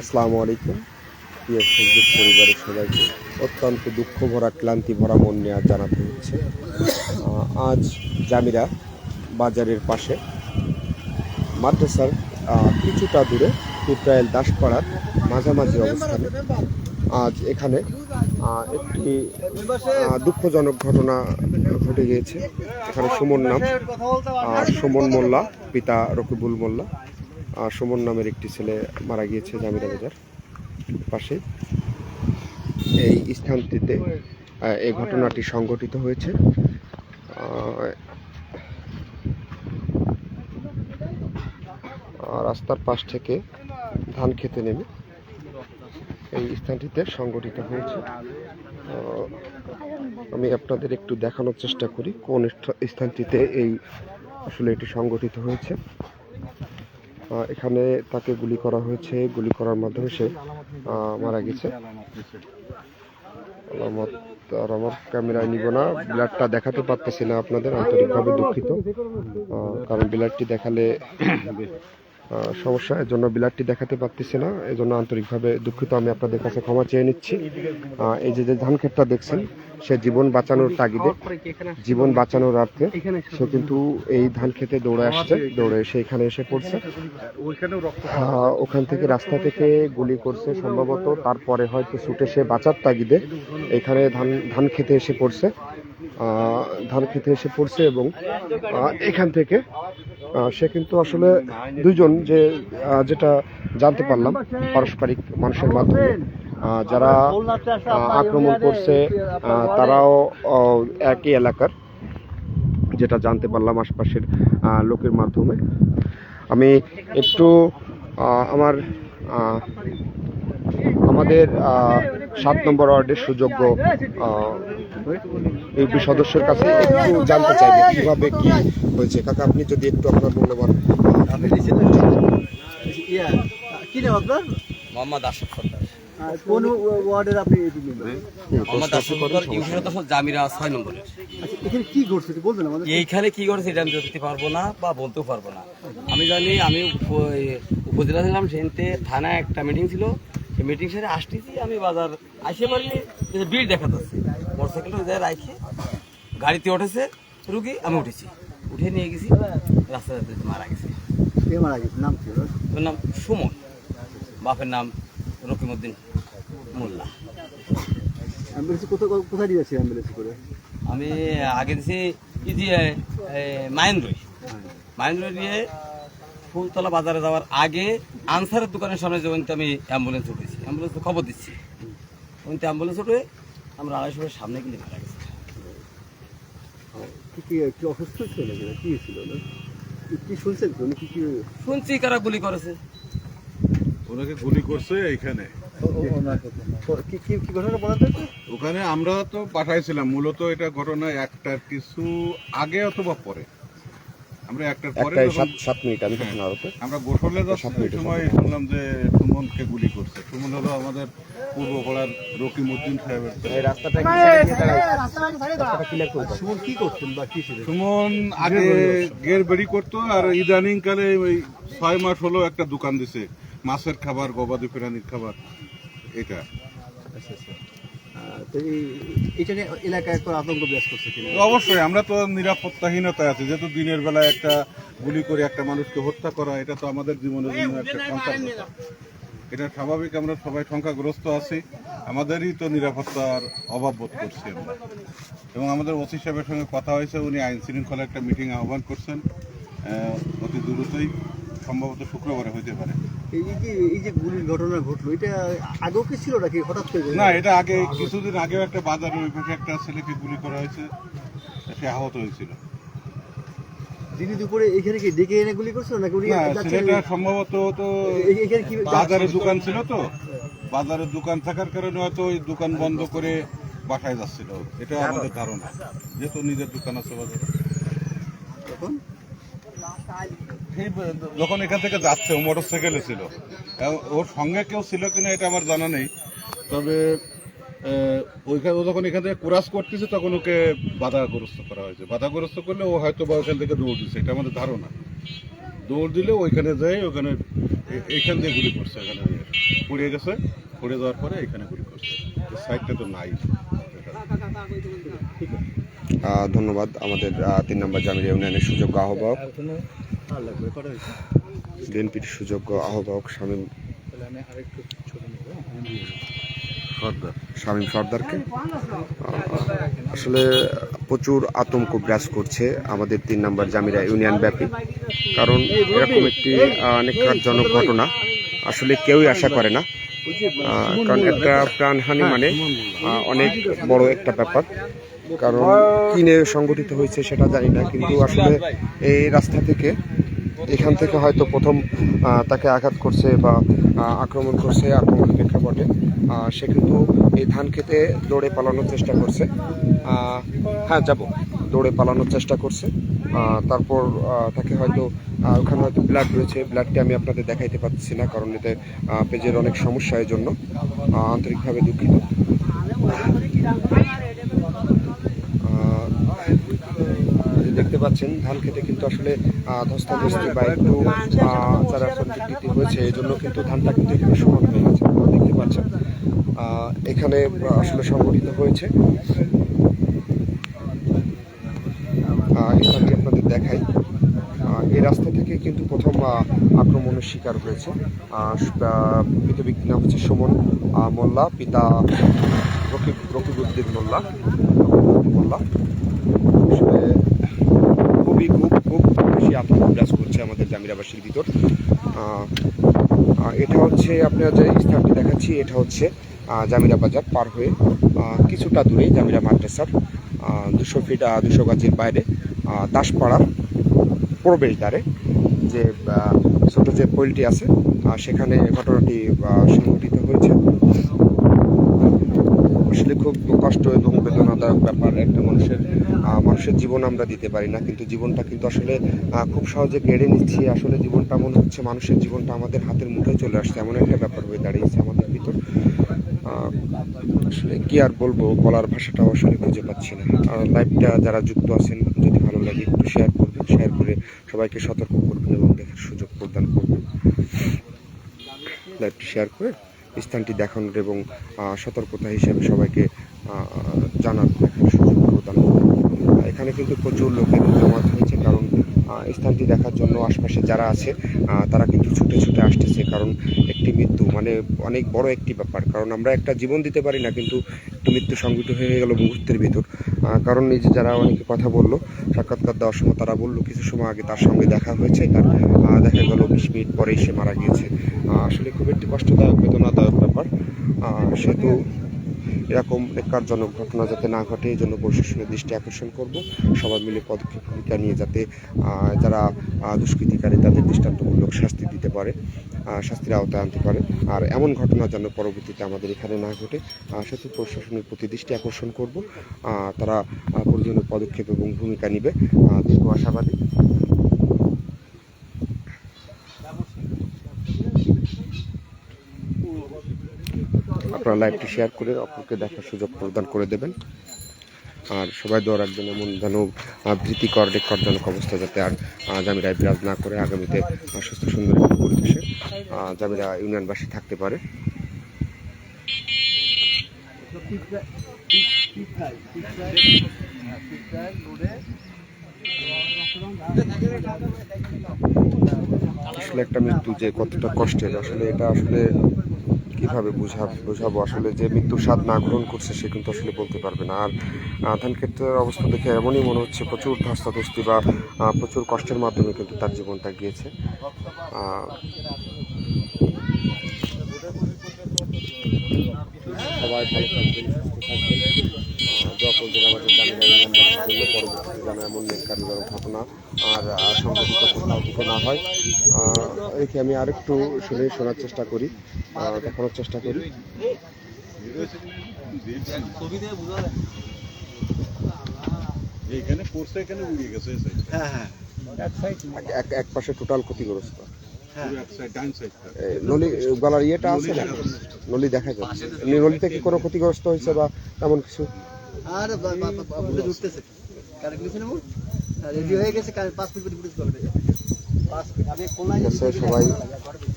আসসালামু আলাইকুম। প্রিয় ফেসবুক পরিবারের সবাইকে অত্যন্ত দুঃখ ভরা, ক্লান্তি ভরা মন নিয়ে জানাতে হচ্ছে। আজ জামিরা বাজারের পাশে মাদ্রাসার কিছুটা দূরে পিপ্রায়েল দাসপাড়ার মাঝামাঝি অবস্থানে। আজ এখানে একটি দুঃখজনক ঘটনা ঘটে গিয়েছে। এখানে সুমন নাম সুমন মোল্লা, পিতা রকিবুল মোল্লা। সুমন নামের একটি ছেলে মারা গিয়েছে জামিরা বাজার পাশে। এই স্থানটিতে এই ঘটনাটি সংঘটিত হয়েছে। রাস্তার পাশ থেকে ধান খেতে নেমে এই স্থানটিতে সংঘটিত হয়েছে। আমি আপনাদের একটু দেখানোর চেষ্টা করি কোন স্থানটিতে এই আসলে এটি সংঘটিত হয়েছে। এখানে তাকে গুলি করা হয়েছে। গুলি করার মাধ্যমে সে মারা গেছে। আলামত আর আমার ক্যামেরায় নিব না। ব্লাডটা দেখাতে পারতেছি না আপনাদের, আন্তরিকভাবে দুঃখিত। কারণ ব্লাডটি দেখালে সমস্যা, এর জন্য ব্লাডটি দেখাতে পারতেছি না। এই জন্য আন্তরিকভাবে দুঃখিত, আমি আপনাদের কাছে ক্ষমা চেয়ে নিচ্ছি। এই যে যে ধান ক্ষেতটা দেখছেন, সে জীবন বাঁচানোর তাগিদে, জীবন বাঁচানোর অর্থে সে কিন্তু এই ধান খেতে দৌড়ে আসছে, দৌড়ে এসে এখানে এসে পড়ছে। ওখান থেকে রাস্তা থেকে গুলি করছে সম্ভবত, তারপরে হয়তো ছুটে সে বাঁচার তাগিদে এখানে ধান ধান খেতে এসে পড়ছে। ধান খেতে এসে পড়ছে এবং এখান থেকে সে কিন্তু আসলে দুইজন যে যেটা জানতে পারলাম পারস্পরিক মানুষের মাধ্যমে যারা আক্রমণ করছে তারাও একই এলাকার, যেটা জানতে পারলাম আশপাশের লোকের মাধ্যমে। আমি একটু আমার আমাদের সাত নম্বর ওয়ার্ডের সুযোগ্য ইউপি সদস্যের কাছে একটু জানতে চাইবে কীভাবে কি হয়েছে। কাকা আপনি যদি একটু আপনার মূল্যবান কি নাম আপনার মোহাম্মদ আশরাফ সর্দার। কোন ওয়ার্ডের আপনি এটি মেম্বার মোহাম্মদ আশরাফ সর্দার ইউসি সদস্য জামিরা ছয় নম্বরের আচ্ছা এখানে কি ঘটছে বলবেন আমাদের। এইখানে কি এটা আমি পারব না বা বলতেও পারব না। আমি জানি আমি উপজেলা ছিলাম সেখানে থানায় একটা মিটিং ছিল। মিটিং সেরে আসতেছি আমি বাজার আসে পারলি ভিড় দেখা যাচ্ছে। মোটরসাইকেল যায় রাখে গাড়িতে উঠেছে রুগী আমি উঠেছি। উঠে নিয়ে গেছি রাস্তায় মারা গেছে। মারা গেছে? নাম কি ওর? নাম সুমন বাপের নাম রকিমউদ্দিন মোল্লা। অ্যাম্বুলেন্সে কোথায় কোথায় নিয়ে যাচ্ছে অ্যাম্বুলেন্স করে? আমি আগে দিছি কি দিয়ে মাহেন্দ্রই। মাহেন্দ্র দিয়ে ফুলতলা বাজারে যাওয়ার আগে আনসারের দোকানের সামনে যখন আমি অ্যাম্বুলেন্স উঠেছি। অ্যাম্বুলেন্স খবর দিচ্ছি। ওই অ্যাম্বুলেন্স উঠে আমরা আড়াইশো মিনিট সামনে গেলে মারা গেছে। কি কি কি অসুস্থ ছিল কি ছিল না? কি- কি শুনছেন তো? উনি কি কি শুনছি কারা গুলি করেছে। ওনাকে গুলি করছে এইখানে। তো? ওখানে আমরা তো পাঠাইছিলাম। মূলত এটা ঘটনা একটার কিছু আগে অথবা পরে। আমরা একটার পরে সাত মিনিট আমি তখন আরতে আমরা গোসলে মিনিটের সময় শুনলাম যে সুমনকে গুলি করছে। সুমন হলো আমাদের পূর্বপাড়ার রকিমউদ্দিন সাহেবের। রাস্তাটা সুমন কি করতেন বা কি ছিল সুমন আগে গের বেরি করতো আর ইদানিং কালে ওই ছয় মাস হলো একটা দোকান দিছে। মাছের খাবার গবাদি প্রাণীর খাবার এটা। আচ্ছা আচ্ছা। তো এই এটা এলাকায় তো আতঙ্ক বিরাজ করছে কিনা? অবশ্যই আমরা তো নিরাপত্তাহীনতায় আছি। যেহেতু দিনের বেলায় একটা গুলি করে একটা মানুষকে হত্যা করা এটা তো আমাদের জীবনের জন্য একটা সন্তান এটা স্বাভাবিক আমরা সবাই সংখ্যাগ্রস্ত আছি। আমাদেরই তো নিরাপত্তার অভাব বোধ করছি আমরা। এবং আমাদের ওসি সাহেবের সঙ্গে কথা হয়েছে উনি আইন শৃঙ্খলা একটা মিটিং আহ্বান করছেন। অতি দ্রুতই সম্ভবত শুক্রবারে হইতে পারে। এই যে এই যে গুলির ঘটনা ঘটলো এটা আগেও কি ছিল নাকি হঠাৎ করে? না এটা আগে কিছুদিন আগেও একটা বাজারে ওই পাশে একটা ছেলেকে গুলি করা হয়েছে সে আহত হয়েছিল। দিনে দুপুরে এখানে কি ডেকে এনে গুলি করছিল নাকি উনি না যাচ্ছিলেন? ছেলেটা সম্ভবত তো এখানে কি বাজারের দোকান ছিল তো বাজারের দোকান থাকার কারণে হয়তো ওই দোকান বন্ধ করে বাসায় যাচ্ছিল। এটা আমাদের ধারণা যেহেতু নিজের দোকান আছে বাজারে। তখন যখন এখান থেকে যাচ্ছে, ও মোটর সাইকেলে ছিল ওর সঙ্গে কেউ ছিল কিনা এটা আমার জানা নেই। তবে ওইখানে ও যখন এখান থেকে ক্রাস করতেছে, তখন ওকে বাধাগ্রস্ত করা হয়েছে। বাধাগ্রস্ত করলে ও হয়তো বা ওখান থেকে দৌড় দিচ্ছে এটা আমাদের ধারণা। দৌড় দিলে ওইখানে যাই ওখানে এইখান দিয়ে গুলি করছে, এখানে পড়ে গেছে। পড়ে যাওয়ার পরে এখানে গুলি করছে। সাইডটা তো নাই। ধন্যবাদ। আমাদের তিন নম্বর জামিরা ইউনিয়নের সুযোগ্য আহ্বায়ক। বিএনপির সুযোগ্য আহ্বায়ক শামীম শামীম সর্দারকে? আসলে প্রচুর আতঙ্ক গ্রাস করছে আমাদের তিন নম্বর জামিরা ইউনিয়ন ব্যাপী। কারণ এরকম একটি আহ, নিখাতজনক ঘটনা আসলে কেউই আশা করে না। কারণ একটা প্রাণহানি মানে অনেক বড় একটা ব্যাপার। কারণ কিনে সংগঠিত হয়েছে সেটা জানি না, কিন্তু আসলে এই রাস্তা থেকে এখান থেকে হয়তো প্রথম তাকে আঘাত করছে বা আক্রমণ করছে আক্রমণ প্রেক্ষাপটে। সে কিন্তু এই ধান খেতে দৌড়ে পালানোর চেষ্টা করছে। হ্যাঁ যাব। দৌড়ে পালানোর চেষ্টা করছে। তারপর তাকে হয়তো ওখানে হয়তো ব্লাড রয়েছে। ব্লাডটি আমি আপনাদের দেখাইতে পারছি না, কারণ এতে পেজের অনেক সমস্যা এই জন্য আন্তরিকভাবে দুঃখিত আহ, এই দেখতে পাচ্ছেন। ধান খেতে কিন্তু আসলে ধস্তাধস্তি বা একটু চারা দিতে হয়েছে এই জন্য কিন্তু ধানটা কিন্তু এখানে সমান হয়ে গেছে দেখতে পাচ্ছেন। এখানে আসলে সংগঠিত হয়েছে। স্থানটি আপনাদের দেখাই। এই রাস্তা থেকে কিন্তু প্রথম আক্রমণের শিকার হয়েছে। ব্যক্তির নাম হচ্ছে সুমন মোল্লা, পিতা রকিব রকিবউদ্দিন মোল্লা আসলে খুবই খুব খুব বেশি আতঙ্ক বিরাজ করছে আমাদের জামিরাবাসীর ভিতর। এটা হচ্ছে আপনারা যে স্থানটি দেখাচ্ছি, এটা হচ্ছে জামিরা বাজার পার হয়ে কিছুটা দূরে জামিরা মাদ্রাসার দুশো ফিট দুশো গাছের বাইরে দাসপাড়ার প্রবেশ দ্বারে যে ছোটো যে পয়েলটি আছে সেখানে ঘটনাটি সংঘটিত হয়েছে। আসলে খুব কষ্ট এবং ব্যাপার, একটা মানুষের মানুষের জীবন আমরা দিতে পারি না। কিন্তু জীবনটা কিন্তু আসলে খুব সহজে কেড়ে নিচ্ছি। আসলে জীবনটা মনে হচ্ছে মানুষের জীবনটা আমাদের হাতের মুঠোয় চলে আসছে। এমন একটা ব্যাপার হয়ে দাঁড়িয়েছে আমাদের ভিতর। আসলে কি আর বলব? বলার ভাষাটাও আসলে খুঁজে পাচ্ছি না। আর লাইভটা যারা যুক্ত আছেন, যদি ভালো লাগে একটু শেয়ার করবেন। শেয়ার করে সবাইকে সতর্ক করবেন এবং দেখার সুযোগ প্রদান করবেন। লাইভটি শেয়ার করে স্থানটি দেখানোর এবং সতর্কতা হিসেবে সবাইকে জানার সুযোগ প্রদান এখানে কিন্তু প্রচুর লোকের জমাত হয়েছে, কারণ স্থানটি দেখার জন্য আশপাশে যারা আছে তারা কিন্তু ছুটে ছুটে আসতেছে, কারণ একটি মৃত্যু মানে অনেক বড় একটি ব্যাপার। কারণ আমরা একটা জীবন দিতে পারি না, কিন্তু একটু মৃত্যু সংঘটিত হয়ে গেল মুহূর্তের ভিতর। কারণ এই যে যারা অনেকে কথা বলল, সাক্ষাৎকার দেওয়ার সময় তারা বলল, কিছু সময় আগে তার সঙ্গে দেখা হয়েছে, তার দেখা গেল বিশ মিনিট পরেই সে মারা গিয়েছে। আসলে খুব একটি কষ্টদায়ক, বেদনাদায়ক ব্যাপার। সেহেতু এরকম বেকারজনক ঘটনা যাতে না ঘটে, এই জন্য প্রশাসনের দৃষ্টি আকর্ষণ করব। সবাই মিলে পদক্ষেপ ভূমিকা নিয়ে যাতে যারা দুষ্কৃতিকারী তাদের দৃষ্টান্তমূলক শাস্তি দিতে পারে শাস্তির আওতায় আনতে পারে। আর এমন ঘটনা যেন পরবর্তীতে আমাদের এখানে না ঘটে সেহেতু প্রশাসনের প্রতি দৃষ্টি আকর্ষণ করব। তারা প্রয়োজনীয় পদক্ষেপ এবং ভূমিকা নিবে। দীর্ঘ আশাবাদী। আপনারা লাইভটি শেয়ার করে অপরকে দেখার সুযোগ প্রদান করে দেবেন। আর সবাই দোয়া রাখবেন, এমন যেন ভীতিকর রেকর্ডজনক অবস্থা যাতে আর জামিরা বিরাজ না করে আগামীতে সুস্থ সুন্দর একটি পরিবেশে জামিরা ইউনিয়নবাসী থাকতে পারে। আসলে একটা মৃত্যু যে কতটা কষ্টের, আসলে এটা আসলে কীভাবে বুঝা, বোঝাবো? আসলে যে মৃত্যুর স্বাদ না গ্রহণ করছে, সে কিন্তু আসলে বলতে পারবে না। আর ধান ক্ষেত্রের অবস্থা দেখে এমনই মনে হচ্ছে, প্রচুর ধস্তাধস্তি বা প্রচুর কষ্টের মাধ্যমে কিন্তু তার জীবনটা গিয়েছে। সবাই ভালো থাকবেন, সুস্থ থাকবেন। দোয়া করবেন আমাদের জামিনা জন্য পরবর্তীতে যেন এমন নেকারজনক ঘটনা আর সংঘটিত কোথাও থেকে না হয়। রেখে আমি আরেকটু শুনে শোনার চেষ্টা করি দেখানোর চেষ্টা করি। পড়ছে এখানে উড়িয়ে গেছে। হ্যাঁ হ্যাঁ। এক- এক এক পাশে টোটাল ক্ষতিগ্রস্ত। এ, নলি গলার ইয়েটা আছে না? নলি দেখা যাচ্ছে। নলিতে কি কোনো ক্ষতিগ্রস্ত হয়েছে বা তেমন কিছু? আর ফুটেজ উঠতেছে। কারেক্ট নিয়েছে না রেডি হয়ে গেছে পাঁচ মিনিট ফুটেজ পাবে। সবাই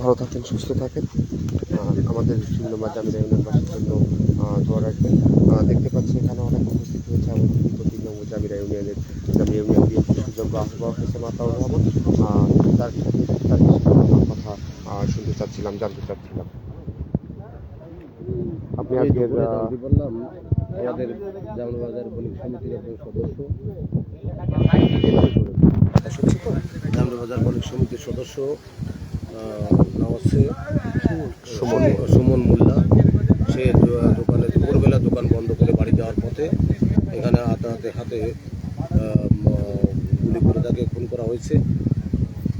ভালো থাকেন সুস্থ থাকেন। আমাদের বিভিন্ন জামিরা ইউনিয়নবাসীর জন্য দোয়া রাখবেন। দেখতে পাচ্ছি এখানে অনেক উপস্থিত হয়েছে আমাদের জামিরা ইউনিয়নের জামিয়া ইউনিয়ন বিএনপি সুযোগ্য আহ্বায়ক হয়েছে মাতাউর রহমান তার সাথে তার কথা শুনতে চাচ্ছিলাম জানতে চাচ্ছিলাম। আপনি আজকের আমাদের জামনবাজার বণিক সমিতির একজন সদস্য। জামনবাজার বণিক সমিতির সদস্য নাম হচ্ছে সুমন সুমন মোল্লা। সে দোকানে, দুপুরবেলা দোকান বন্ধ করে বাড়ি যাওয়ার পথে এখানে হাতে হাতে গুলি করে তাকে খুন করা হয়েছে।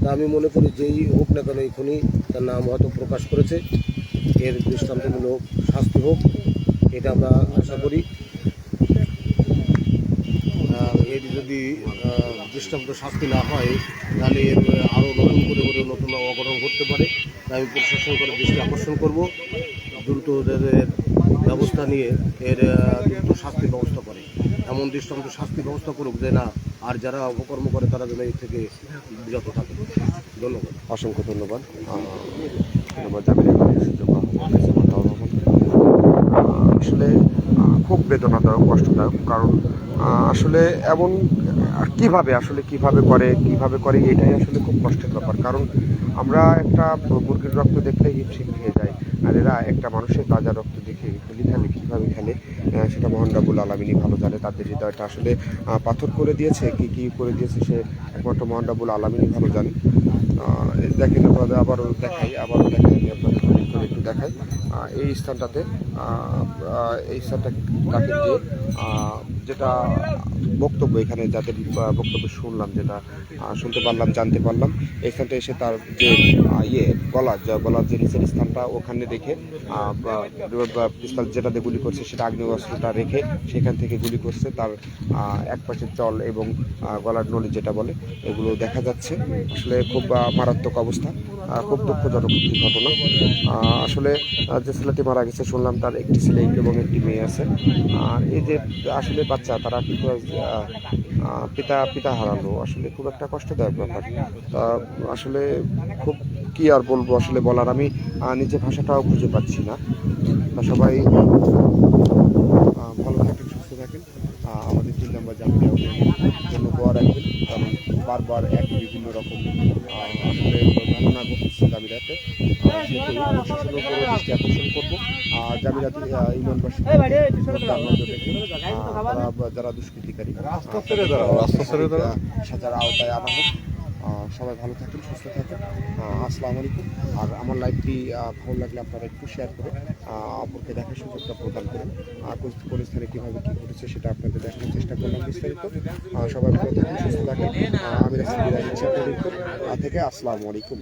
তা আমি মনে করি যেই হোক না কেন এই খুনি তার নাম হয়তো প্রকাশ করেছে। এর দৃষ্টান্তমূলক শাস্তি হোক। এটা আমরা আশা করি। এর যদি দৃষ্টান্ত শাস্তি না হয়, তাহলে এর আরও নতুন করে করে নতুন অঘটন ঘটতে পারে। তাই আমি প্রশাসন করে দৃষ্টি আকর্ষণ করব। দ্রুত ব্যবস্থা নিয়ে এর দ্রুত শাস্তির ব্যবস্থা করে। এমন দৃষ্টান্ত শাস্তি ব্যবস্থা করুক যে না, আর যারা অপকর্ম করে, তারা যেন এর থেকে বিরত থাকে। ধন্যবাদ। অসংখ্য ধন্যবাদ। ধন্যবাদ আসলে খুব বেদনাদায়ক, কষ্টদায়ক। কারণ আসলে এমন কীভাবে, আসলে কীভাবে করে কীভাবে করে, এটাই আসলে খুব কষ্টের ব্যাপার। কারণ আমরা একটা মুরগির রক্ত দেখলে হিমশিম খেয়ে যাই। আর এরা একটা মানুষের তাজা রক্ত দেখে গুলি খেলে কীভাবে খেলে সেটা মোহন রাবুল আলমিনী ভালো জানে। তাদের হৃদয়টা আসলে পাথর করে দিয়েছে, কি কি করে দিয়েছে সে একমাত্র মোহন রাবুল আলমিনী ভালো জানে। দেখেন আপনাদের, আবারও দেখাই আবারও দেখাই, আমি আপনাদের একটু দেখাই। এই স্থানটাতে এই স্থানটা তাকে দিয়ে যেটা বক্তব্য এখানে যাদের বক্তব্য শুনলাম, যেটা শুনতে পারলাম, জানতে পারলাম, এই স্থানটা এসে তার যে ইয়ে গলার যা গলার যে নিচের স্থানটা ওখানে বা পিস্তল যেটাতে গুলি করছে সেটা আগ্নেয় অস্ত্রটা রেখে সেখান থেকে গুলি করছে তার এক পাশের চল এবং গলার নলি যেটা বলে, এগুলো দেখা যাচ্ছে। আসলে খুব মারাত্মক অবস্থা খুব দুঃখজনক ঘটনা। আসলে যে ছেলেটি মারা গেছে, শুনলাম তার একটি ছেলে এবং একটি মেয়ে আছে। আর এই যে আসলে বাচ্চা, তারা কিন্তু পিতা পিতা হারালো, আসলে খুব একটা কষ্টদায়ক ব্যাপার। তা আসলে খুব কি আর বলব, আসলে বলার আমি নিজে ভাষাটাও খুঁজে পাচ্ছি না। তা সবাই ভালো থাকেন, সুস্থ থাকেন। আমাদের তিন নম্বর জামিয়া জন্য দোয়া রাখবেন। কারণ বারবার একই বিভিন্ন রকম আসলে ঘটনা করতেছি জামিরাতে। সেহেতু দৃষ্টি আকর্ষণ করব আর জামিরাতে ইউনিয়নবাসী যারা দুষ্কৃতিকারী। সাজার আওতায় আনা হোক। সবাই ভালো থাকেন, সুস্থ থাকেন। আসসালামু আলাইকুম। আর আমার লাইভটি ভালো লাগলে আপনারা একটু শেয়ার করে অপরকে দেখার সুযোগটা প্রদান করেন। কোন স্থানে কীভাবে কী ঘটেছে সেটা আপনাদের দেখানোর চেষ্টা করলাম বিস্তারিত। সবাই ভালো থাকেন, সুস্থ থাকেন। আমি থেকে আসসালামু আলাইকুম।